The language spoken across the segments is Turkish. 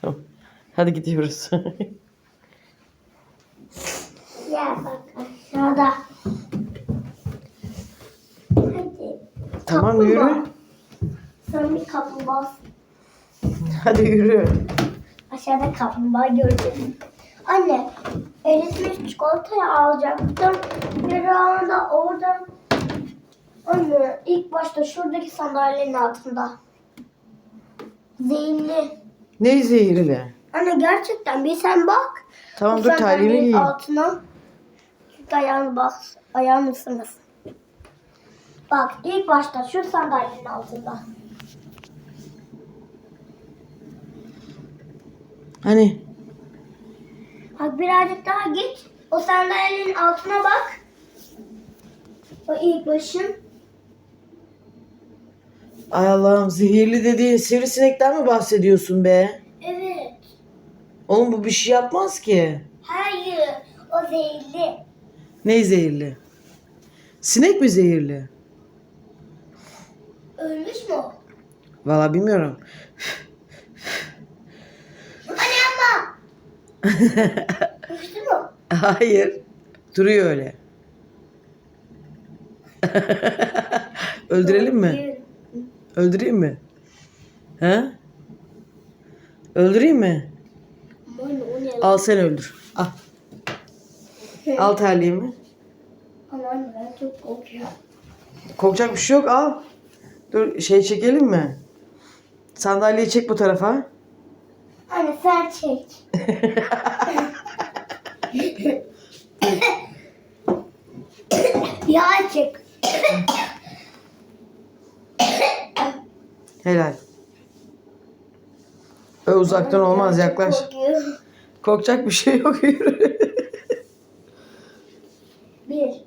Tamam. Hadi gidiyoruz. Ya bak aşağıda. Hadi. tamam Kaplumbağa. yürü. Sen bir kaplumbağa. Hadi yürü. Aşağıda kaplumbağa gördüm. Anne, eritmiş çikolatayı alacaktım. Bir anda oradan Anne, ilk başta şuradaki sandalyenin altında. Zehirli. Ne zehirli? Anne gerçekten bir sen bak. Tamam dur sandalyenin giyeyim. altına. Ayağını bak. Ayağını ısırmasın. Bak ilk başta şu sandalyenin altında. Hani? Bak birazcık daha git. O sandalyenin altına bak. O ilk başın. Ay Allah'ım zehirli dediğin sivrisinekten mi bahsediyorsun be? Evet. Oğlum bu bir şey yapmaz ki. Hayır. O zehirli. Ne zehirli? Sinek mi zehirli? Ölmüş mü o? Valla bilmiyorum. Anne yapma. Ölmüştü mü? Hayır. Duruyor öyle. Öldürelim mi? Öldüreyim mi? He? Öldüreyim mi? Al sen öldür. Al. Al terliğimi. Aman ben çok korkuyorum. Korkacak bir şey yok al. Dur şey çekelim mi? Sandalyeyi çek bu tarafa. Anne sen çek. ya çek. Helal. Ö, uzaktan olmaz yaklaş. Korkacak bir şey yok. Bir.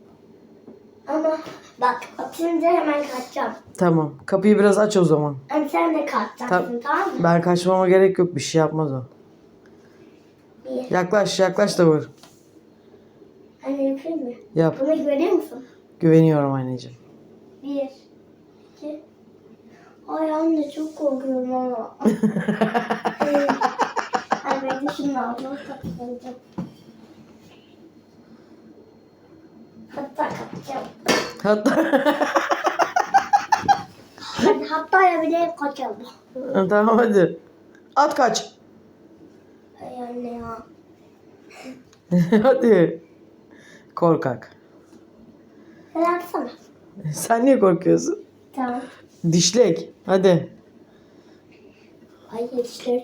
Ama bak atınca hemen kaçacağım. tamam. Kapıyı biraz aç o zaman. Hani sen de kaçacaksın Tam- tamam mı? Ben kaçmama gerek yok. Bir şey yapmaz o. Bir. Yaklaş yaklaş da vur. Anne yapayım mı? Yap. Buna güveniyor musun? Güveniyorum anneciğim. Bir. iki. Ay anne çok korkuyorum ama. Ay ben de şunun altına saklayacağım. Hatta kaçacağım. Hatta Hadi hatta ya bile kaçalım. tamam hadi. At kaç. Ay anne ya. hadi. Korkak. Sen atsana. Sen niye korkuyorsun? Tamam. Dişlek. Hadi. Ay yetişleri